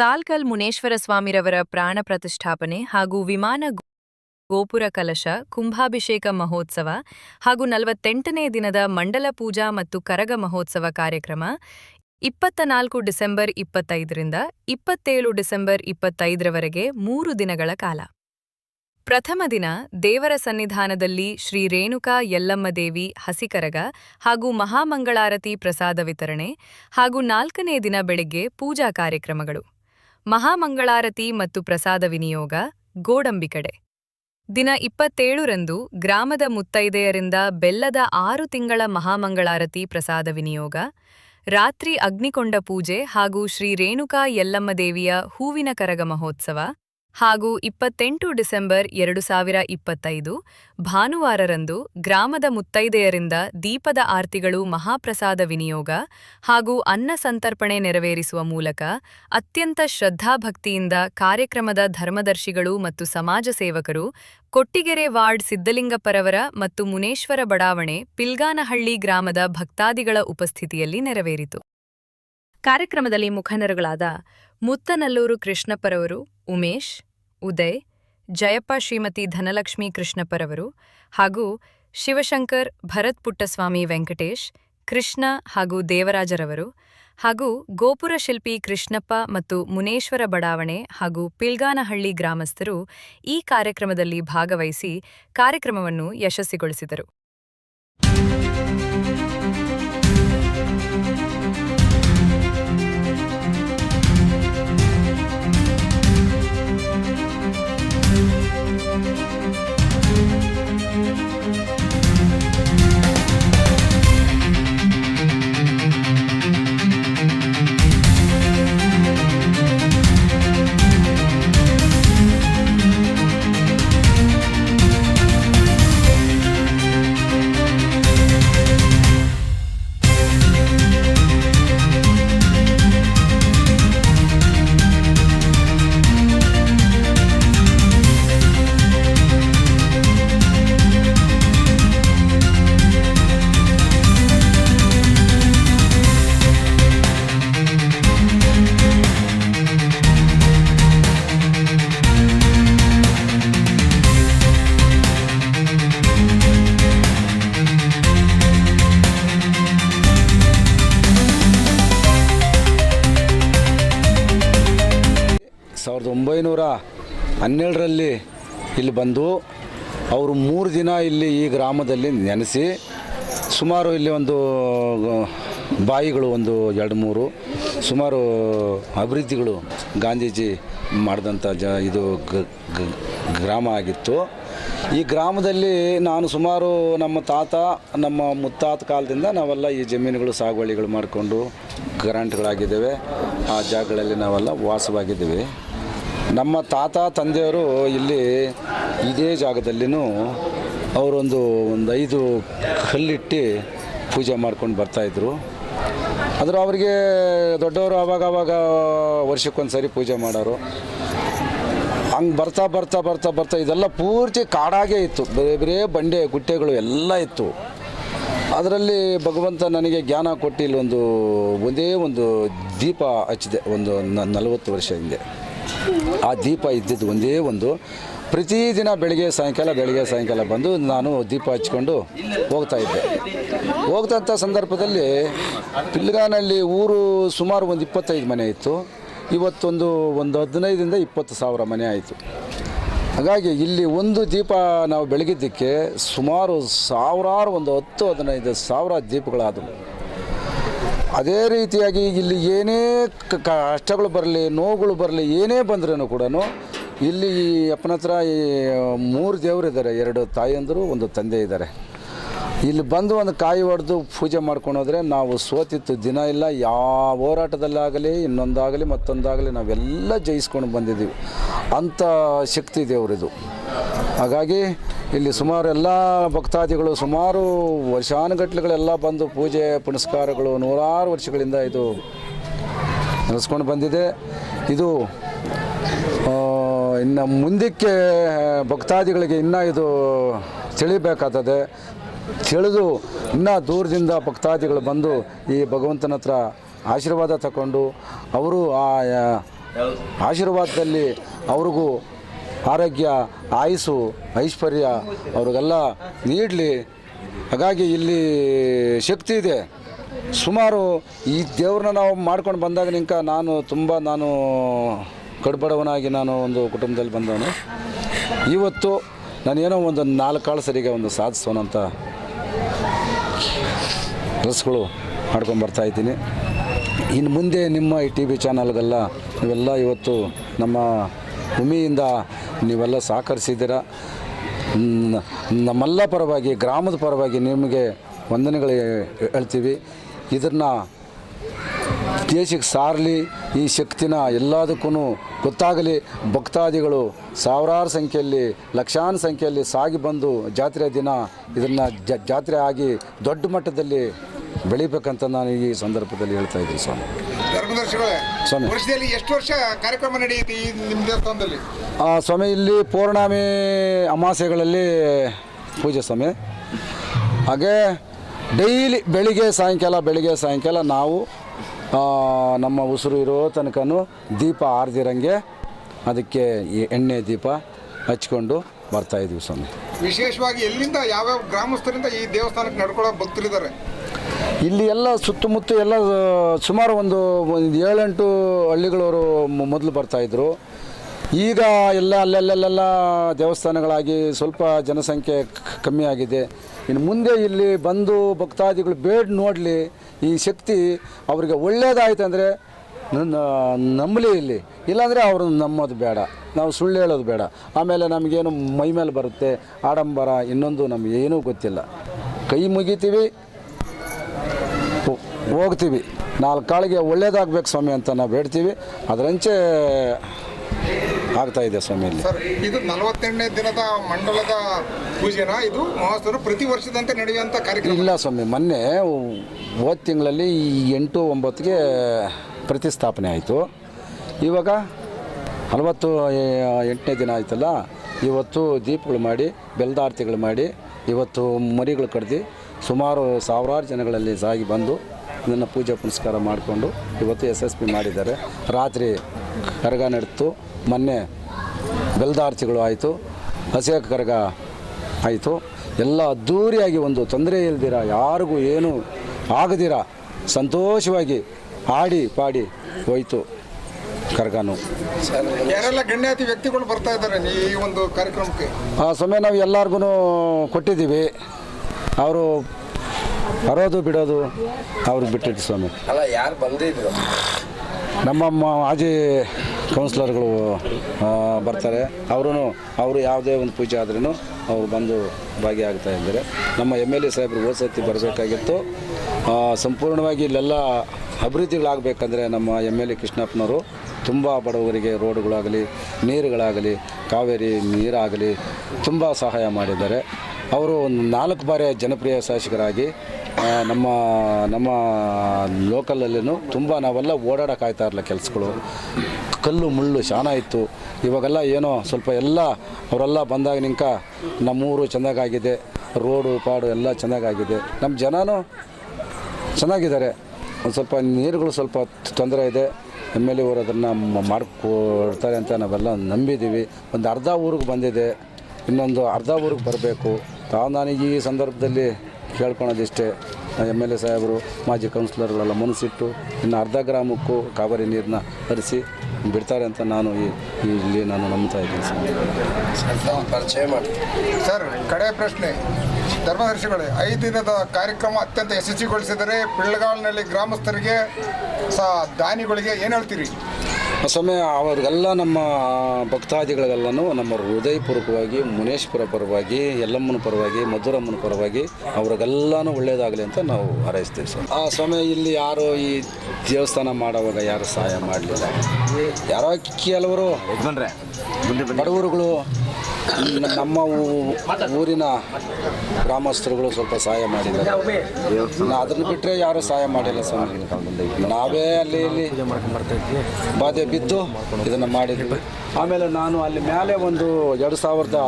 ಸಾಲ್ಕಲ್ ಮುನೇಶ್ವರ ಸ್ವಾಮಿರವರ ಪ್ರಾಣ ಪ್ರತಿಷ್ಠಾಪನೆ ಹಾಗೂ ವಿಮಾನ ಗೋಪುರ ಕಲಶ, ಕುಂಭಾಭಿಷೇಕ ಮಹೋತ್ಸವ ಹಾಗೂ ನಲವತ್ತೆಂಟನೇ ದಿನದ ಮಂಡಲ ಪೂಜಾ ಮತ್ತು ಕರಗ ಮಹೋತ್ಸವ ಕಾರ್ಯಕ್ರಮ ಇಪ್ಪತ್ತ ನಾಲ್ಕು ಡಿಸೆಂಬರ್ ಇಪ್ಪತ್ತೈದರಿಂದ ಇಪ್ಪತ್ತೇಳು ಡಿಸೆಂಬರ್ ಇಪ್ಪತ್ತೈದರವರೆಗೆ ಮೂರು ದಿನಗಳ ಕಾಲ. ಪ್ರಥಮ ದಿನ ದೇವರ ಸನ್ನಿಧಾನದಲ್ಲಿ ಶ್ರೀ ರೇಣುಕಾ ಯಲ್ಲಮ್ಮದೇವಿ ಹಸಿಕರಗ ಹಾಗೂ ಮಹಾಮಂಗಳಾರತಿ ಪ್ರಸಾದ ವಿತರಣೆ ಹಾಗೂ ನಾಲ್ಕನೇ ದಿನ ಬೆಳಿಗ್ಗೆ ಪೂಜಾ ಕಾರ್ಯಕ್ರಮಗಳು. ಮಹಾಮಂಗಳಾರತಿ ಮತ್ತು ಪ್ರಸಾದ ವಿನಿಯೋಗ, ಗೋಡಂಬಿ ಕಡೆ. ದಿನ ಇಪ್ಪತ್ತೇಳರಂದು ಗ್ರಾಮದ ಮುತ್ತೈದೆಯರಿಂದ ಬೆಲ್ಲದ ಆರು ತಿಂಗಳ ಮಹಾಮಂಗಳಾರತಿ ಪ್ರಸಾದ ವಿನಿಯೋಗ, ರಾತ್ರಿ ಅಗ್ನಿಕೊಂಡ ಪೂಜೆ ಹಾಗೂ ಶ್ರೀ ರೇಣುಕಾ ಯಲ್ಲಮ್ಮದೇವಿಯ ಹೂವಿನ ಕರಗ ಮಹೋತ್ಸವ ಹಾಗೂ ಇಪ್ಪತ್ತೆಂಟು ಡಿಸೆಂಬರ್ ಎರಡು ಸಾವಿರ ಇಪ್ಪತ್ತೈದು, ಭಾನುವಾರರಂದು ಗ್ರಾಮದ ಮುತ್ತೈದೆಯರಿಂದ ದೀಪದ ಆರ್ತಿಗಳು ಮಹಾಪ್ರಸಾದ ವಿನಿಯೋಗ ಹಾಗೂ ಅನ್ನ ಸಂತರ್ಪಣೆ ನೆರವೇರಿಸುವ ಮೂಲಕ ಅತ್ಯಂತ ಶ್ರದ್ಧಾಭಕ್ತಿಯಿಂದ ಕಾರ್ಯಕ್ರಮದ ಧರ್ಮದರ್ಶಿಗಳು ಮತ್ತು ಸಮಾಜ ಸೇವಕರು ಕೊಟ್ಟಿಗೆರೆ ವಾರ್ಡ್ ಸಿದ್ದಲಿಂಗಪ್ಪರವರ ಮತ್ತು ಮುನೇಶ್ವರ ಬಡಾವಣೆ ಪಿಲ್ಗಾನಹಳ್ಳಿ ಗ್ರಾಮದ ಭಕ್ತಾದಿಗಳ ಉಪಸ್ಥಿತಿಯಲ್ಲಿ ನೆರವೇರಿತು. ಕಾರ್ಯಕ್ರಮದಲ್ಲಿ ಮುಖಂಡರುಗಳಾದ ಮುತ್ತನಲ್ಲೂರು ಕೃಷ್ಣಪ್ಪರವರು ಉಮೇಶ್, ಉದಯ್, ಜಯಪ್ಪ ಶ್ರೀಮತಿ ಧನಲಕ್ಷ್ಮಿ ಕೃಷ್ಣಪ್ಪರವರು ಹಾಗೂ ಶಿವಶಂಕರ್, ಭರತ್ ಪುಟ್ಟಸ್ವಾಮಿ ವೆಂಕಟೇಶ್, ಕೃಷ್ಣ ಹಾಗೂ ದೇವರಾಜರವರು ಹಾಗೂ ಗೋಪುರ ಶಿಲ್ಪಿ ಕೃಷ್ಣಪ್ಪ ಮತ್ತು ಮುನೇಶ್ವರ ಬಡಾವಣೆ ಹಾಗೂ ಪಿಲ್ಗಾನಹಳ್ಳಿ ಗ್ರಾಮಸ್ಥರು ಈ ಕಾರ್ಯಕ್ರಮದಲ್ಲಿ ಭಾಗವಹಿಸಿ ಕಾರ್ಯಕ್ರಮವನ್ನು ಯಶಸ್ವಿಗೊಳಿಸಿದರು. ಸಾವಿರದ ಒಂಬೈನೂರ ಹನ್ನೆರಡರಲ್ಲಿ ಇಲ್ಲಿ ಬಂದು ಅವರು ಮೂರು ದಿನ ಇಲ್ಲಿ ಈ ಗ್ರಾಮದಲ್ಲಿ ನೆನೆಸಿ ಸುಮಾರು ಇಲ್ಲಿ ಒಂದು ಬಾಯಿಗಳು ಒಂದು ಎರಡು ಮೂರು, ಸುಮಾರು ಅಭಿವೃದ್ಧಿಗಳು ಗಾಂಧೀಜಿ ಮಾಡಿದಂಥ ಜ, ಇದು ಗ್ರಾಮ ಆಗಿತ್ತು. ಈ ಗ್ರಾಮದಲ್ಲಿ ನಾನು ಸುಮಾರು ನಮ್ಮ ತಾತ, ನಮ್ಮ ಮುತ್ತಾತ ಕಾಲದಿಂದ ನಾವೆಲ್ಲ ಈ ಜಮೀನುಗಳು, ಸಾಗುವಳಿಗಳು ಮಾಡಿಕೊಂಡು, ಗ್ರಾಂಟ್ಗಳಾಗಿದ್ದೇವೆ. ಆ ಜಾಗಗಳಲ್ಲಿ ನಾವೆಲ್ಲ ವಾಸವಾಗಿದ್ದೇವೆ. ನಮ್ಮ ತಾತ, ತಂದೆಯವರು ಇಲ್ಲಿ ಇದೇ ಜಾಗದಲ್ಲಿನೂ ಅವರೊಂದು ಒಂದು ಐದು ಕಲ್ಲಿಟ್ಟು ಪೂಜೆ ಮಾಡ್ಕೊಂಡು ಬರ್ತಾಯಿದ್ರು ಆದ್ರೆ ಅವರಿಗೆ ದೊಡ್ಡವರು ಆವಾಗ ಆವಾಗ ವರ್ಷಕ್ಕೊಂದು ಸರಿ ಪೂಜೆ ಮಾಡೋರು. ಹಂಗೆ ಬರ್ತಾ ಬರ್ತಾ ಬರ್ತಾ ಬರ್ತಾ ಇದೆಲ್ಲ ಪೂರ್ತಿ ಕಾಡಾಗೇ ಇತ್ತು. ಬೇರೆ ಬೇರೆ ಬಂಡೆ ಗುಟ್ಟೆಗಳು ಎಲ್ಲ ಇತ್ತು. ಅದರಲ್ಲಿ ಭಗವಂತ ನನಗೆ ಜ್ಞಾನ ಕೊಟ್ಟು ಇಲ್ಲೊಂದು, ಒಂದೇ ಒಂದು ದೀಪ ಹಚ್ಚಿದೆ, ಒಂದು ನಲವತ್ತು ವರ್ಷ ಹಿಂದೆ. ಆ ದೀಪ ಇದ್ದಿದ್ದು ಒಂದೇ ಒಂದು. ಪ್ರತಿದಿನ ಬೆಳಗ್ಗೆ ಸಾಯಂಕಾಲ ಬೆಳಗ್ಗೆ ಸಾಯಂಕಾಲ ಬಂದು ನಾನು ದೀಪ ಹಚ್ಕೊಂಡು ಹೋಗ್ತಾ ಇದ್ದೆ. ಹೋಗ್ತಂಥ ಸಂದರ್ಭದಲ್ಲಿ ಪಿಲ್ಗಾನಲ್ಲಿ ಊರು ಸುಮಾರು ಒಂದು ಇಪ್ಪತ್ತೈದು ಮನೆ ಇತ್ತು. ಇವತ್ತೊಂದು ಒಂದು ಹದಿನೈದರಿಂದ ಇಪ್ಪತ್ತು ಸಾವಿರ ಮನೆ ಆಯಿತು. ಹಾಗಾಗಿ ಇಲ್ಲಿ ಒಂದು ದೀಪ ನಾವು ಬೆಳಗಿದ್ದಕ್ಕೆ ಸುಮಾರು ಸಾವಿರಾರು ಒಂದು ಹತ್ತು, ಹದಿನೈದು ಸಾವಿರ ದೀಪಗಳಾದವು. ಅದೇ ರೀತಿಯಾಗಿ ಇಲ್ಲಿ ಏನೇ ಕಷ್ಟಗಳು ಬರಲಿ, ನೋವುಗಳು ಬರಲಿ, ಏನೇ ಬಂದ್ರೂ ಕೂಡ ಇಲ್ಲಿ ಈ ಅಪ್ಪನ ಹತ್ರ ಈ ಮೂರು ದೇವರಿದ್ದಾರೆ ಎರಡು ತಾಯಿಯಂದರು ಒಂದು ತಂದೆ ಇದ್ದಾರೆ. ಇಲ್ಲಿ ಬಂದು ಒಂದು ಕಾಯಿ ಹೊಡೆದು ಪೂಜೆ ಮಾಡ್ಕೊಂಡು ಹೋದರೆ ನಾವು ಸೋತಿತ್ತು. ದಿನ ಇಲ್ಲ, ಯಾವ ಹೋರಾಟದಲ್ಲಾಗಲಿ, ಇನ್ನೊಂದಾಗಲಿ, ಮತ್ತೊಂದಾಗಲಿ ನಾವೆಲ್ಲ ಜಯಿಸ್ಕೊಂಡು ಬಂದಿದ್ದೀವಿ. ಅಂಥ ಶಕ್ತಿ ದೇವರಿದು. ಹಾಗಾಗಿ ಇಲ್ಲಿ ಸುಮಾರು ಎಲ್ಲ ಭಕ್ತಾದಿಗಳು ಸುಮಾರು ವರ್ಷಾನುಗಟ್ಲೆಗಳೆಲ್ಲ ಬಂದು ಪೂಜೆ, ಪುನಸ್ಕಾರಗಳು ನೂರಾರು ವರ್ಷಗಳಿಂದ ಇದು ನಡೆಸ್ಕೊಂಡು ಬಂದಿದೆ. ಇದು ಇನ್ನು ಮುಂದಕ್ಕೆ ಭಕ್ತಾದಿಗಳಿಗೆ ಇನ್ನೂ ಇದು ತಿಳಿಬೇಕಾಗ್ತದೆ ತಿಳಿದು ಇನ್ನೂ ದೂರದಿಂದ ಭಕ್ತಾದಿಗಳು ಬಂದು ಈ ಭಗವಂತನ ಹತ್ರ ಆಶೀರ್ವಾದ ತಗೊಂಡು ಅವರು ಆ, ಆಶೀರ್ವಾದದಲ್ಲಿ ಅವ್ರಿಗೂ ಆರೋಗ್ಯ, ಆಯಸ್ಸು, ಐಶ್ವರ್ಯ ಅವ್ರಿಗೆಲ್ಲ ನೀಡಲಿ. ಹಾಗಾಗಿ ಇಲ್ಲಿ ಶಕ್ತಿ ಇದೆ. ಸುಮಾರು ಈ ದೇವ್ರನ್ನ ನಾವು ಮಾಡ್ಕೊಂಡು ಬಂದಾಗ ನಿಂಕ ನಾನು ತುಂಬ ನಾನು ಕಡ್ಬಡವನಾಗಿ ನಾನು ಒಂದು ಕುಟುಂಬದಲ್ಲಿ ಬಂದವನು. ಇವತ್ತು ನಾನೇನೋ ಒಂದು ನಾಲ್ಕು ಕಾಳು ಸರಿಗೆ ಒಂದು ಸಾಧಿಸೋನಂತ ಕೆಲಸಗಳು ಮಾಡ್ಕೊಂಡು ಬರ್ತಾ ಇದ್ದೀನಿ. ಇನ್ನು ಮುಂದೆ ನಿಮ್ಮ ಈ ಟಿ ವಿ ಚಾನಲ್ಗೆಲ್ಲ ನೀವೆಲ್ಲ ಇವತ್ತು ನಮ್ಮ ಭೂಮಿಯಿಂದ ನೀವೆಲ್ಲ ಸಹಕರಿಸಿದ್ದೀರ? ನಮ್ಮೆಲ್ಲ ಪರವಾಗಿ, ಗ್ರಾಮದ ಪರವಾಗಿ ನಿಮಗೆ ವಂದನೆಗಳು ಹೇಳ್ತೀವಿ. ಇದನ್ನು ದೇಶಕ್ಕೆ ಸಾರಲಿ, ಈ ಶಕ್ತಿನ ಎಲ್ಲದಕ್ಕೂ ಗೊತ್ತಾಗಲಿ. ಭಕ್ತಾದಿಗಳು ಸಾವಿರಾರು ಸಂಖ್ಯೆಯಲ್ಲಿ, ಲಕ್ಷಾನ್ ಸಂಖ್ಯೆಯಲ್ಲಿ ಸಾಗಿ ಬಂದು ಜಾತ್ರೆ ದಿನ ಇದನ್ನು ಜಾತ್ರೆ ಆಗಿ ದೊಡ್ಡ ಮಟ್ಟದಲ್ಲಿ ಬೆಳಿಬೇಕಂತ ನಾನು ಈ ಸಂದರ್ಭದಲ್ಲಿ ಹೇಳ್ತಾ ಇದ್ದೀನಿ ಸ್ವಾಮಿ. ಧರ್ಮದರ್ಶಿಗಳೇ ಸ್ವಾಮಿ. ವರ್ಷದಲ್ಲಿ ಎಷ್ಟು ವರ್ಷ ಕಾರ್ಯಕ್ರಮ ನಡೆಯುತ್ತೆ ಈ ನಿಮ್ಮ ದೇವಸ್ಥಾನದಲ್ಲಿ? ಆ, ಸ್ವಾಮಿ ಇಲ್ಲಿ ಪೌರ್ಣಮಿ ಅಮಾವಾಸ್ಯೆಗಳಲ್ಲಿ ಪೂಜೆ ಸ್ವಾಮಿ. ಹಾಗೆ ಡೈಲಿ ಬೆಳಿಗ್ಗೆ ಸಾಯಂಕಾಲ ಬೆಳಿಗ್ಗೆ ಸಾಯಂಕಾಲ ನಾವು ಆ, ನಮ್ಮ ಉಸಿರು ಇರೋ ತನಕನೂ ದೀಪ ಆರ್ದಿರಂಗೆ ಅದಕ್ಕೆ ಈ ಎಣ್ಣೆ ದೀಪ ಹಚ್ಕೊಂಡು ಬರ್ತಾಯಿದ್ವಿ ಸ್ವಾಮಿ. ವಿಶೇಷವಾಗಿ ಎಲ್ಲಿಂದ ಯಾವ್ಯಾವ ಗ್ರಾಮಸ್ಥರಿಂದ ಈ ದೇವಸ್ಥಾನಕ್ಕೆ ನಡ್ಕೊಳ್ಳೋ ಭಕ್ತರಿದ್ದಾರೆ? ಇಲ್ಲಿ ಎಲ್ಲ ಸುತ್ತಮುತ್ತ ಎಲ್ಲ ಸುಮಾರು ಒಂದು ಏಳೆಂಟು ಹಳ್ಳಿಗಳವರು ಮೊದಲು ಬರ್ತಾಯಿದ್ರು ಈಗ ಎಲ್ಲ ಅಲ್ಲೆಲ್ಲೆಲ್ಲ ದೇವಸ್ಥಾನಗಳಾಗಿ ಸ್ವಲ್ಪ ಜನಸಂಖ್ಯೆ ಕಮ್ಮಿ ಆಗಿದೆ. ಇನ್ನು ಮುಂದೆ ಇಲ್ಲಿ ಬಂದು ಭಕ್ತಾದಿಗಳು ಬೇಡ ನೋಡಲಿ, ಈ ಶಕ್ತಿ ಅವರಿಗೆ ಒಳ್ಳೇದಾಯ್ತು ಅಂದರೆ ನನ್ನ, ನಂಬಲಿ ಇಲ್ಲಿ. ಇಲ್ಲಾಂದರೆ ಅವರು ನಂಬೋದು ಬೇಡ. ನಾವು ಸುಳ್ಳು ಹೇಳೋದು ಬೇಡ. ಆಮೇಲೆ ನಮಗೇನು ಮೈ ಮೇಲೆ ಬರುತ್ತೆ, ಆಡಂಬರ ಇನ್ನೊಂದು ನಮಗೇನೂ ಗೊತ್ತಿಲ್ಲ. ಕೈ ಮುಗಿತೀವಿ. ಹೋಗ್ತೀವಿ. ನಾಲ್ಕು ಕಾಳಿಗೆ ಒಳ್ಳೇದಾಗಬೇಕು ಸ್ವಾಮಿ ಅಂತ ನಾವು ಬೇಡ್ತೀವಿ ಅದರಂಚೆ ಆಗ್ತಾ ಇದೆ ಸ್ವಾಮಿ ಇಲ್ಲಿ. ಸರ್ ಇದು ನಲವತ್ತೆಂಟನೇ ದಿನದ ಮಂಡಲದ ಪೂಜೆನ? ಇದು ಮಹೋತ್ಸವ ಪ್ರತಿ ವರ್ಷದಂತೆ ನಡೆಯುವಂಥ ಕಾರ್ಯಕ್ರಮ? ಇಲ್ಲ ಸ್ವಾಮಿ ಮೊನ್ನೆ ಹೋದ ತಿಂಗಳಲ್ಲಿ ಈ ಎಂಟು ಒಂಬತ್ತಿಗೆ ಪ್ರತಿಸ್ಥಾಪನೆ ಆಯಿತು. ಇವಾಗ ನಲವತ್ತು ಎಂಟನೇ ದಿನ ಆಯ್ತಲ್ಲ ಇವತ್ತು ದೀಪಗಳು ಮಾಡಿ ಬೆಲ್ದಾರ್ತಿಗಳು ಮಾಡಿ ಇವತ್ತು ಮರಿಗಳು ಕಡ್ದು ಸುಮಾರು ಸಾವಿರಾರು ಜನಗಳಲ್ಲಿ ಸಾಗಿ ಬಂದು ಇದನ್ನು ಪೂಜೆ ಪುನಸ್ಕಾರ ಮಾಡಿಕೊಂಡು ಇವತ್ತು ಎಸ್ ಎಸ್ ಪಿ ಮಾಡಿದ್ದಾರೆ. ರಾತ್ರಿ ಕರಗ ನಡೆತು ಮೊನ್ನೆ ಬೆಲ್ದಾರ್ತಿಗಳು ಆಯಿತು ಹಸಿಯ ಕರಗ ಆಯಿತು. ಎಲ್ಲ ಅದ್ಧೂರಿಯಾಗಿ ಒಂದು ತೊಂದರೆ ಇಲ್ದಿರ ಯಾರಿಗೂ ಏನು ಆಗದಿರ ಸಂತೋಷವಾಗಿ ಆಡಿ ಪಾಡಿ ಹೋಯಿತು ಕರ್ಗಾನು. ಯಾರೆಲ್ಲ ಗಣ್ಯಾತಿ ವ್ಯಕ್ತಿಗಳು ಬರ್ತಾ ಇದ್ದಾರೆ ಈ ಒಂದು ಕಾರ್ಯಕ್ರಮಕ್ಕೆ? ಆ ಸಮಯ ನಾವು ಎಲ್ಲರಿಗೂ ಕೊಟ್ಟಿದ್ದೀವಿ. ಅವರು ಬರೋದು ಬಿಡೋದು ಅವ್ರಿಗೆ ಬಿಟ್ಟಿದ್ದು ಸ್ವಾಮಿ. ಅಲ್ಲ ಯಾರು ಬಂದಿದ್ರು ನಮ್ಮ ಮಾಜಿ ಕೌನ್ಸಿಲರ್ಗಳು ಬರ್ತಾರೆ. ಅವರು ಅವರು ಯಾವುದೇ ಒಂದು ಪೂಜೆ ಆದ್ರೂ ಅವರು ಬಂದು ಭಾಗಿಯಾಗ್ತಾ ಇದ್ದಾರೆ. ನಮ್ಮ ಎಂ ಎಲ್ ಎ ಸಾಹೇಬರು ಹೋದ ಸತಿ ಬರಬೇಕಾಗಿತ್ತು. ಸಂಪೂರ್ಣವಾಗಿ ಇಲ್ಲೆಲ್ಲ ಅಭಿವೃದ್ಧಿಗಳಾಗಬೇಕಂದ್ರೆ ನಮ್ಮ ಎಂ ಎಲ್ ಎ ಕೃಷ್ಣಪ್ಪನವರು ತುಂಬ ಬಡವರಿಗೆ ರೋಡ್ಗಳಾಗಲಿ ನೀರುಗಳಾಗಲಿ ಕಾವೇರಿ ನೀರಾಗಲಿ ತುಂಬ ಸಹಾಯ ಮಾಡಿದ್ದಾರೆ. ಅವರು ಒಂದು ನಾಲ್ಕು ಬಾರಿ ಜನಪ್ರಿಯ ಶಾಸಕರಾಗಿ ನಮ್ಮ ನಮ್ಮ ಲೋಕಲಲ್ಲೂ ತುಂಬ ನಾವೆಲ್ಲ ಓಡಾಡೋಕ್ಕಾಯ್ತಾ ಇರಲಿಲ್ಲ ಕೆಲಸಗಳು. ಕಲ್ಲು ಮುಳ್ಳು ಶಾನ ಇತ್ತು. ಇವಾಗೆಲ್ಲ ಏನೋ ಸ್ವಲ್ಪ ಎಲ್ಲ ಅವರೆಲ್ಲ ಬಂದಾಗ ನಿಂಕ ನಮ್ಮೂರು ಚೆನ್ನಾಗಾಗಿದೆ, ರೋಡು ಪಾಡು ಎಲ್ಲ ಚೆನ್ನಾಗಾಗಿದೆ. ನಮ್ಮ ಜನನೂ ಚೆನ್ನಾಗಿದ್ದಾರೆ. ಒಂದು ಸ್ವಲ್ಪ ನೀರುಗಳು ಸ್ವಲ್ಪ ತೊಂದರೆ ಇದೆ. ಎಂ ಎಲ್ ಎವರು ಅದನ್ನು ಮಾಡಿಕೊಡ್ತಾರೆ ಅಂತ ನಾವೆಲ್ಲ ನಂಬಿದ್ದೀವಿ. ಒಂದು ಅರ್ಧ ಊರಿಗೆ ಬಂದಿದೆ. ಇನ್ನೊಂದು ಅರ್ಧ ಊರಿಗೆ ಬರಬೇಕು. ತಾವು ನನಗೆ ಈ ಸಂದರ್ಭದಲ್ಲಿ ಕೇಳ್ಕೊಳೋದಿಷ್ಟೇ. ಎಂ ಎಲ್ ಎ ಸಾಹೇಬರು ಮಾಜಿ ಕೌನ್ಸಿಲರ್ಗಳೆಲ್ಲ ಮನಸ್ಸಿಟ್ಟು ಇನ್ನು ಅರ್ಧ ಗ್ರಾಮಕ್ಕೂ ಕಾವೇರಿ ನೀರನ್ನ ಹರಿಸಿ ಬಿಡ್ತಾರೆ ಅಂತ ನಾನು ಈ ಇಲ್ಲಿ ನಾನು ನಂಬ್ತಾ ಇದ್ದೀನಿ ಸರ್. ಪರಿಚಯ ಮಾಡಿ. ಸರ್ ಕಡೆ ಪ್ರಶ್ನೆ. ಧರ್ಮದರ್ಶಿಗಳೇ ಐದು ದಿನದ ಕಾರ್ಯಕ್ರಮ ಅತ್ಯಂತ ಯಶಸ್ವಿಗೊಳಿಸಿದರೆ ಪಿಳ್ಳಗಾಲ್ನಲ್ಲಿ ಗ್ರಾಮಸ್ಥರಿಗೆ ಸಹ ದಾನಿಗಳಿಗೆ ಏನು ಹೇಳ್ತೀರಿ? ಸಮಯ ಅವರಿಗೆಲ್ಲ ನಮ್ಮ ಭಕ್ತಾದಿಗಳಿಗೆಲ್ಲನೂ ನಮ್ಮ ಹೃದಯಪೂರ್ವಕವಾಗಿ ಮುನೇಶ್ವರ ಪರವಾಗಿ ಯಲ್ಲಮ್ಮನ ಪರವಾಗಿ ಮಧುರಮ್ಮನ ಪರವಾಗಿ ಅವ್ರಿಗೆಲ್ಲನೂ ಒಳ್ಳೇದಾಗಲಿ ಅಂತ ನಾವು ಹಾರೈಸ್ತೀವಿ ಸರ್. ಆ ಸಮಯ ಇಲ್ಲಿ ಯಾರು ಈ ದೇವಸ್ಥಾನ ಮಾಡೋವಾಗ ಯಾರು ಸಹಾಯ ಮಾಡಲಿಲ್ಲ? ಯಾರೋ ಕೆಲವರು ಬಡವರುಗಳು ನಮ್ಮ ಊರಿನ ಗ್ರಾಮಸ್ಥರುಗಳು ಸ್ವಲ್ಪ ಸಹಾಯ ಮಾಡಿದ್ದಾರೆ. ಅದನ್ನು ಬಿಟ್ಟರೆ ಯಾರೂ ಸಹಾಯ ಮಾಡಿಲ್ಲ ಸರ್ ನಾವೇ ಅಲ್ಲಿ ಇಲ್ಲಿ ಬಾಧೆ ಬಿದ್ದು ಇದನ್ನು ಮಾಡಿದ್ವಿ. ಆಮೇಲೆ ನಾನು ಅಲ್ಲಿ ಮೇಲೆ ಒಂದು ಎರಡು ಸಾವಿರದ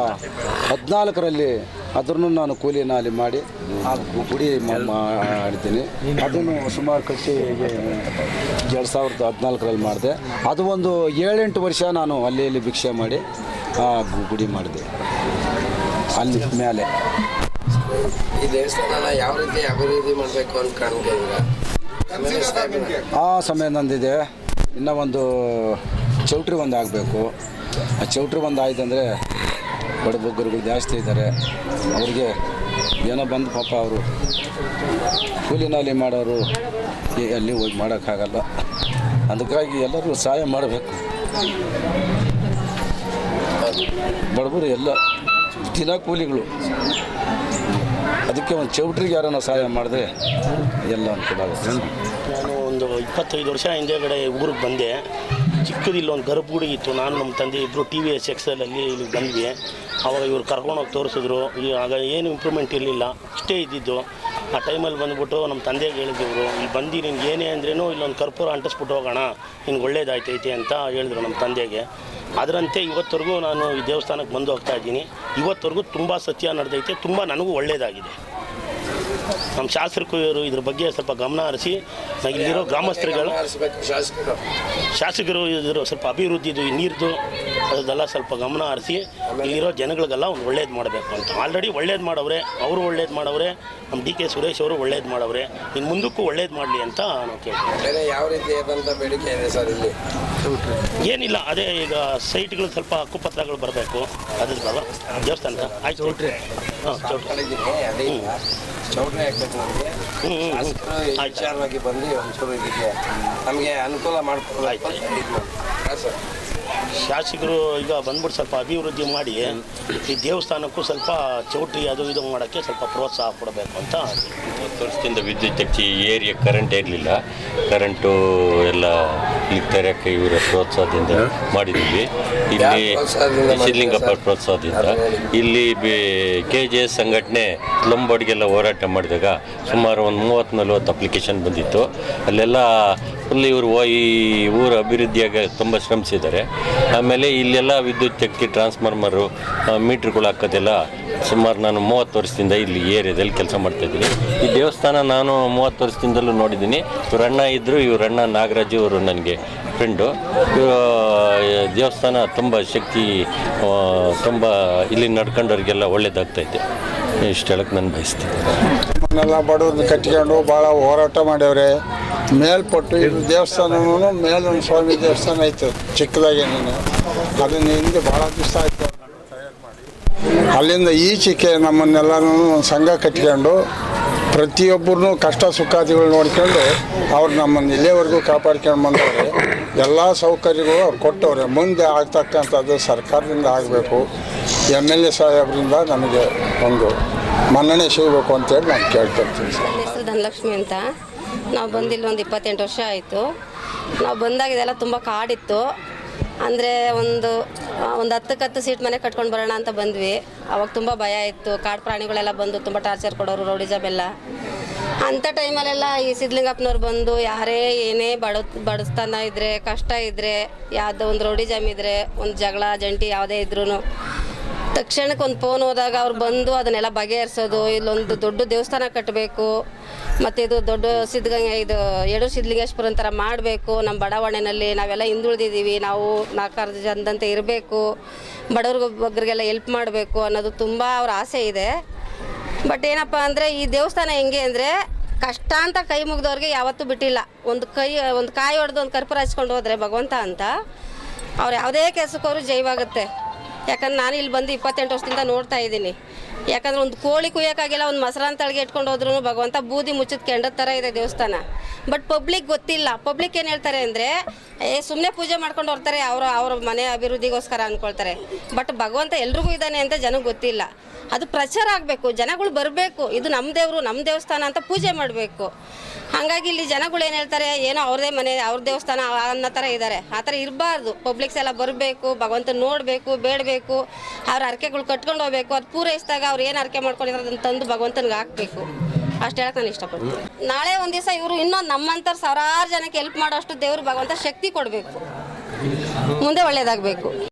ಹದಿನಾಲ್ಕರಲ್ಲಿ ಅದನ್ನು ನಾನು ಕೂಲಿನ ಅಲ್ಲಿ ಮಾಡಿ ಆ ಗುಡಿ ಮಾಡಿದ್ದೀನಿ. ಅದನ್ನು ಸುಮಾರು ಕಟ್ಟಿ ಎರಡು ಸಾವಿರದ ಹದಿನಾಲ್ಕರಲ್ಲಿ ಮಾಡಿದೆ. ಅದು ಒಂದು ಏಳೆಂಟು ವರ್ಷ ನಾನು ಅಲ್ಲಿ ಇಲ್ಲಿ ಭಿಕ್ಷೆ ಮಾಡಿ ಗುಡಿ ಮಾಡಿದೆ. ಅಲ್ಲಿ ಮೇಲೆ ಈ ದೇವಸ್ಥಾನನ ಯಾವ ರೀತಿ ಅಭಿವೃದ್ಧಿ ಮಾಡಬೇಕು ಅಂತ ಕಾಣ್ಕೊಂಡಿದ್ದೀರಾ ಆಮೇಲೆ ಆ ಸಮಯ ನಂದಿದೆ. ಇನ್ನೂ ಒಂದು ಚೌಟ್ರಿ ಒಂದು ಆಗಬೇಕು. ಆ ಚೌಟ್ರಿ ಒಂದು ಆಯ್ತು ಅಂದರೆ ಬಡಬಗ್ಗರುಗಳು ಜಾಸ್ತಿ ಇದ್ದಾರೆ. ಅವ್ರಿಗೆ ಏನೋ ಬಂದು ಪಾಪ ಅವರು ಕೂಲಿನಲ್ಲಿ ಮಾಡೋರು ಅಲ್ಲಿ ಹೋಗಿ ಮಾಡೋಕ್ಕಾಗಲ್ಲ. ಅದಕ್ಕಾಗಿ ಎಲ್ಲರೂ ಸಹಾಯ ಮಾಡಬೇಕು. ಬಡವರು ಎಲ್ಲ ದಿನ ಕೂಲಿಗಳು. ಅದಕ್ಕೆ ಒಂದು ಚೌಟ್ರಿಗೆ ಯಾರನ್ನ ಸಹಾಯ ಮಾಡಿದ್ರೆ ಎಲ್ಲ ಅನುಕೂಲ ಆಗುತ್ತೆ. ನಾನು ಒಂದು ಇಪ್ಪತ್ತೈದು ವರ್ಷ ಹಿಂದೆಗಡೆ ಊರಿಗೆ ಬಂದೆ. ಚಿಕ್ಕದು ಇಲ್ಲೊಂದು ಗರ್ಭಗುಡಿ ಇತ್ತು. ನಾನು ನಮ್ಮ ತಂದೆ ಇಬ್ಬರು ಟಿ ವಿ ಎಸ್ ಎಕ್ಸಲಲ್ಲಿ ಇಲ್ಲಿ ಬಂದ್ವಿ. ಆವಾಗ ಇವ್ರು ಕರ್ಕೊಂಡೋಗಿ ತೋರಿಸಿದ್ರು. ಆಗ ಏನು ಇಂಪ್ರೂವ್ಮೆಂಟ್ ಇರಲಿಲ್ಲ. ಇಷ್ಟೇ ಇದ್ದಿದ್ದು. ಆ ಟೈಮಲ್ಲಿ ಬಂದುಬಿಟ್ಟು ನಮ್ಮ ತಂದೆಗೆ ಹೇಳಿದ್ರು ಇಲ್ಲಿ ಬಂದು ನಿನ್ಗೆ ಏನೇ ಅಂದ್ರೇನು ಇಲ್ಲೊಂದು ಕರ್ಪೂರ ಅಂಟಿಸ್ಬಿಟ್ಟು ಹೋಗೋಣ. ನಿನ್ಗೆ ಒಳ್ಳೇದಾಯ್ತೈತೆ ಅಂತ ಹೇಳಿದ್ರು ನಮ್ಮ ತಂದೆಗೆ. ಅದರಂತೆ ಇವತ್ತರೆಗೂ ನಾನು ಈ ದೇವಸ್ಥಾನಕ್ಕೆ ಬಂದು ಹೋಗ್ತಾ ಇದ್ದೀನಿ. ಇವತ್ತರೆಗೂ ತುಂಬ ಸತ್ಯ ನಡೆದೈತೆ ತುಂಬ ನನಗೂ ಒಳ್ಳೆಯದಾಗಿದೆ ನಮ್ಮ ಶಾಸಕರು ಇದ್ರ ಬಗ್ಗೆ ಸ್ವಲ್ಪ ಗಮನ ಹರಿಸಿ ಇಲ್ಲಿರೋ ಗ್ರಾಮಸ್ಥರುಗಳು ಶಾಸಕರು. ಶಾಸಕರು ಇದ್ರು ಸ್ವಲ್ಪ ಅಭಿವೃದ್ಧಿದು ನೀರ್ದು ಅದೆಲ್ಲ ಸ್ವಲ್ಪ ಗಮನ ಹರಿಸಿ ಇಲ್ಲಿರೋ ಜನಗಳಿಗೆಲ್ಲ ಒಂದು ಒಳ್ಳೇದು ಮಾಡಬೇಕು ಅಂತ. ಆಲ್ರೆಡಿ ಒಳ್ಳೇದು ಮಾಡವ್ರೆ ಅವರು ಒಳ್ಳೇದು ಮಾಡವ್ರೆ ನಮ್ಮ ಡಿ ಕೆ ಸುರೇಶ್ ಅವರು ಒಳ್ಳೇದು ಮಾಡವ್ರೆ. ಇನ್ನು ಮುಂದಕ್ಕೂ ಒಳ್ಳೇದು ಮಾಡಲಿ ಅಂತ ನಾವು ಕೇಳ್ತೀವಿ ಯಾವ ರೀತಿಯಾದಂಥ ಬೇಡಿಕೆ ಇದೆ ಸರ್ ಇಲ್ಲಿ? ಏನಿಲ್ಲ ಅದೇ ಈಗ ಸೈಟ್ಗಳು ಸ್ವಲ್ಪ ಹಕ್ಕುಪತ್ರಗಳು ಬರಬೇಕು. ಅದ್ರ ಬಾಬ ದೇವಸ್ಥಾನ ಆಯ್ತು. ಹಾಂ ಚೌಟ್ರಿ. ಹ್ಞೂ ಅದೇ ಇಲ್ಲ. ಚೌಟ್ರಿ ಹಾಕ್ಬೇಕು ನಮಗೆ. ವಿಚಾರವಾಗಿ ಬಂದು ಒಂಚೂರು ಇದಕ್ಕೆ ನಮಗೆ ಅನುಕೂಲ ಮಾಡ್ಕೊಡ್ಬೇಕು ಸರ್. ಶಾಸಕರು ಈಗ ಬಂದ್ಬಿಟ್ಟು ಸ್ವಲ್ಪ ಅಭಿವೃದ್ಧಿ ಮಾಡಿ ಈ ದೇವಸ್ಥಾನಕ್ಕೂ ಸ್ವಲ್ಪ ಚೌಟ್ರಿ ಅದು ಇದು ಮಾಡೋಕ್ಕೆ ಸ್ವಲ್ಪ ಪ್ರೋತ್ಸಾಹ ಕೊಡಬೇಕು ಅಂತ ಹತ್ತು ವರ್ಷದಿಂದ ವಿದ್ಯುತ್ ಹೆಚ್ಚಿ ಏರಿಯಾ ಕರೆಂಟ್ ಇರಲಿಲ್ಲ. ಕರೆಂಟು ಎಲ್ಲ ಇಲ್ಲಿ ತರಕ್ಕೆ ಇವರ ಪ್ರೋತ್ಸಾಹದಿಂದ ಮಾಡಿದ್ದೀವಿ. ಇಲ್ಲಿ ಯಾರ್ ಪ್ರೋತ್ಸಾಹದಿಂದ. ಇಲ್ಲಿ. ಇಲ್ಲಿ ಕೆ ಜೆ ಎಸ್ ಸಂಘಟನೆ ಲಂಬಾಡಿಗೆಲ್ಲ ಹೋರಾಟ ಮಾಡಿದಾಗ ಸುಮಾರು ಒಂದು ಮೂವತ್ತು ನಲ್ವತ್ತು ಅಪ್ಲಿಕೇಶನ್ ಬಂದಿತ್ತು. ಅಲ್ಲೆಲ್ಲ ಫುಲ್ ಇವರು ಈ ಊರ ಅಭಿವೃದ್ಧಿಯಾಗ ತುಂಬ ಶ್ರಮಿಸಿದ್ದಾರೆ. ಆಮೇಲೆ ಇಲ್ಲೆಲ್ಲ ವಿದ್ಯುತ್ ಶಕ್ತಿ ಟ್ರಾನ್ಸ್ಫಾರ್ಮರು ಮೀಟ್ರ್ಗಳು ಹಾಕೋದೆಲ್ಲ ಸುಮಾರು ನಾನು ಮೂವತ್ತು ವರ್ಷದಿಂದ ಇಲ್ಲಿ ಏರಿಯಾದಲ್ಲಿ ಕೆಲಸ ಮಾಡ್ತಾಯಿದ್ದೀನಿ ಈ ದೇವಸ್ಥಾನ ನಾನು ಮೂವತ್ತು ವರ್ಷದಿಂದಲೂ ನೋಡಿದ್ದೀನಿ. ಇವರಣ್ಣ ಇದ್ದರು ಇವರು ಅಣ್ಣ ನಾಗರಾಜು ಇವರು ನನಗೆ ಫ್ರೆಂಡು ಇವರು ದೇವಸ್ಥಾನ ತುಂಬ ಶಕ್ತಿ ತುಂಬ ಇಲ್ಲಿ ನಡ್ಕೊಂಡವ್ರಿಗೆಲ್ಲ ಒಳ್ಳೇದಾಗ್ತೈತೆ ಇಷ್ಟು ಹೇಳಕ್ಕೆ ನಾನು ಬಯಸ್ತೀನಿ. ಬಡವ್ರನ್ನ ಕಟ್ಕೊಂಡು ಭಾಳ ಹೋರಾಟ ಮಾಡ್ಯವ್ರೆ. ಮೇಲ್ಪಟ್ಟು ಇದು ದೇವಸ್ಥಾನನೂ ಮೇಲಿನ ಸ್ವಾಮಿ ದೇವಸ್ಥಾನ ಐತೆ, ಚಿಕ್ಕದಾಗೇನು. ಅದನ್ನ ಹಿಂದೆ ಭಾಳ ದಿವಸ ಆಯಿತು ಅಲ್ಲಿಂದ ಈಚೆಗೆ ನಮ್ಮನ್ನೆಲ್ಲರೂ ಒಂದು ಸಂಘ ಕಟ್ಕೊಂಡು ಪ್ರತಿಯೊಬ್ಬರನ್ನೂ ಕಷ್ಟ ಸುಖಾದಿಗಳು ನೋಡ್ಕೊಂಡು ಅವ್ರು ನಮ್ಮನ್ನು ಇಲ್ಲಿಯವರೆಗೂ ಕಾಪಾಡ್ಕೊಂಡು ಬಂದವ್ರೆ. ಎಲ್ಲ ಸೌಕರ್ಯಗಳು ಅವ್ರು ಕೊಟ್ಟವ್ರೆ. ಮುಂದೆ ಆಗ್ತಕ್ಕಂಥದ್ದು ಸರ್ಕಾರದಿಂದ ಆಗಬೇಕು. ಎಂ ಎಲ್ ಎ ಸಾಹೇಬರಿಂದ ನಮಗೆ ಒಂದು ಮನ್ನಣೆ ಸಿಗಬೇಕು ಅಂತೇಳಿ ನಾನು ಕೇಳ್ತಿರ್ತೀನಿ ಸರ್. ಧನಲಕ್ಷ್ಮಿ ಅಂತ. ನಾವು ಬಂದಿಲ್ಲಿ ಒಂದು ಇಪ್ಪತ್ತೆಂಟು ವರ್ಷ ಆಯಿತು. ನಾವು ಬಂದಾಗ ಇದೆಲ್ಲ ತುಂಬ ಕಾಡಿತ್ತು. ಅಂದರೆ ಒಂದು ಒಂದು ಹತ್ತಕ್ಕೆ ಹತ್ತು ಸೀಟ್ ಮನೆ ಕಟ್ಕೊಂಡು ಬರೋಣ ಅಂತ ಬಂದ್ವಿ. ಅವಾಗ ತುಂಬ ಭಯ ಇತ್ತು. ಕಾಡು ಪ್ರಾಣಿಗಳೆಲ್ಲ ಬಂದು ತುಂಬ ಟಾರ್ಚರ್ ಕೊಡೋರು ರೌಡಿಜಾಬೆಲ್ಲ ಅಂಥ ಟೈಮಲ್ಲೆಲ್ಲ ಈ ಸಿದ್ಲಿಂಗಪ್ಪನವ್ರು ಬಂದು ಯಾರೇ ಏನೇ ಬಡ, ಬಡಸ್ತಾನ ಇದ್ದರೆ ಕಷ್ಟ ಇದ್ದರೆ ಯಾವುದೋ ಒಂದು ರೌಡಿಜಾಮ್ ಇದ್ದರೆ ಒಂದು ಜಗಳ, ಜಂಟಿ ಯಾವುದೇ ಇದ್ರೂ ತಕ್ಷಣಕ್ಕೆ ಒಂದು ಫೋನ್ ಹೋದಾಗ ಅವ್ರು ಬಂದು ಅದನ್ನೆಲ್ಲ ಬಗೆಹರಿಸೋದು, ಇಲ್ಲೊಂದು ದೊಡ್ಡ ದೇವಸ್ಥಾನ ಕಟ್ಟಬೇಕು ಮತ್ತು ಇದು ದೊಡ್ಡ ಸಿದ್ಧಗಂಗೆ, ಇದು ಎಡು ಸಿದ್ಧಲಿಂಗೇಶ್ವರ ಥರ ಮಾಡಬೇಕು ನಮ್ಮ ಬಡಾವಣೆಯಲ್ಲಿ ನಾವೆಲ್ಲ ಹಿಂದುಳಿದಿದ್ದೀವಿ, ನಾವು ನಾಲ್ಕಾರು ಜನದಂತೆ ಇರಬೇಕು ಬಡವ್ರಿಗೊಬ್ಬರಿಗೆಲ್ಲ ಹೆಲ್ಪ್ ಮಾಡಬೇಕು ಅನ್ನೋದು ತುಂಬ ಅವ್ರ ಆಸೆ ಇದೆ. ಬಟ್ ಏನಪ್ಪ ಅಂದರೆ ಈ ದೇವಸ್ಥಾನ ಹೆಂಗೆ ಅಂದರೆ ಕಷ್ಟ ಅಂತ ಕೈ ಮುಗಿದವ್ರಿಗೆ ಯಾವತ್ತೂ ಬಿಟ್ಟಿಲ್ಲ. ಒಂದು ಕೈ, ಒಂದು ಕಾಯಿ ಹೊಡೆದು ಒಂದು ಕರ್ಪೂರ ಹಚ್ಕೊಂಡು ಹೋದರೆ ಭಗವಂತ ಅಂತ, ಅವ್ರು ಯಾವುದೇ ಕೆಲಸಕ್ಕವರು ಜೈವಾಗುತ್ತೆ. ಯಾಕಂದ್ರೆ ನಾನು ಇಲ್ಲಿ ಬಂದು ಇಪ್ಪತ್ತೆಂಟು ವರ್ಷದಿಂದ ನೋಡ್ತಾ ಇದ್ದೀನಿ. ಯಾಕಂದ್ರೆ ಒಂದು ಕೋಳಿ ಕುಯ್ಯೋಕ್ಕಾಗಿಲ್ಲ, ಒಂದು ಮೊಸರನ್ನ ತಳಗೆ ಇಟ್ಕೊಂಡು ಹೋದ್ರೂ ಭಗವಂತ ಬೂದಿ ಮುಚ್ಚಿದ ಕೆಂಡದ ಥರ ಇದೆ ದೇವಸ್ಥಾನ. ಬಟ್ ಪಬ್ಲಿಕ್ ಗೊತ್ತಿಲ್ಲ. ಪಬ್ಲಿಕ್ ಏನು ಹೇಳ್ತಾರೆ ಅಂದರೆ, ಏ ಸುಮ್ಮನೆ ಪೂಜೆ ಮಾಡ್ಕೊಂಡು ಹೋಗ್ತಾರೆ, ಅವ್ರ ಅವ್ರ ಮನೆ ಅಭಿವೃದ್ಧಿಗೋಸ್ಕರ ಅಂದ್ಕೊಳ್ತಾರೆ ಬಟ್ ಭಗವಂತ ಎಲ್ರಿಗೂ ಇದ್ದಾನೆ ಅಂತ ಜನಕ್ಕೆ ಗೊತ್ತಿಲ್ಲ. ಅದು ಪ್ರಚಾರ ಆಗಬೇಕು, ಜನಗಳು ಬರಬೇಕು, ಇದು ನಮ್ಮ ದೇವರು ನಮ್ಮ ದೇವಸ್ಥಾನ ಅಂತ ಪೂಜೆ ಮಾಡಬೇಕು. ಹಾಗಾಗಿ ಇಲ್ಲಿ ಜನಗಳು ಏನು ಹೇಳ್ತಾರೆ, ಏನೋ ಅವ್ರದೇ ಮನೆ, ಅವ್ರ ದೇವಸ್ಥಾನ ಅನ್ನೋ ಥರ ಇದ್ದಾರೆ ಆ ಥರ ಇರಬಾರ್ದು. ಪಬ್ಲಿಕ್ಸ್ ಎಲ್ಲ ಬರಬೇಕು ಭಗವಂತ ನೋಡಬೇಕು, ಬೇಡಬೇಕು, ಅವ್ರ ಹರಕೆಗಳು ಕಟ್ಕೊಂಡು ಹೋಗ್ಬೇಕು, ಅದು ಪೂರೈಸಿದಾಗ ಅವ್ರು ಏನು ಹರಕೆ ಮಾಡ್ಕೊಂಡಿರೋ ಅದನ್ನು ತಂದು ಭಗವಂತನಿಗೆ ಹಾಕಬೇಕು. ಅಷ್ಟು ಹೇಳಕ್ಕೆ ನಾನು ಇಷ್ಟಪಡ್ತೀನಿ. ನಾಳೆ ಒಂದು ದಿವಸ ಇವರು ಇನ್ನೊಂದು ನಮ್ಮಂಥವ್ರು ಸಾವಿರಾರು ಜನಕ್ಕೆ ಹೆಲ್ಪ್ ಮಾಡೋಷ್ಟು ದೇವರು ಭಗವಂತ ಶಕ್ತಿ ಕೊಡಬೇಕು. ಮುಂದೆ ಒಳ್ಳೇದಾಗಬೇಕು.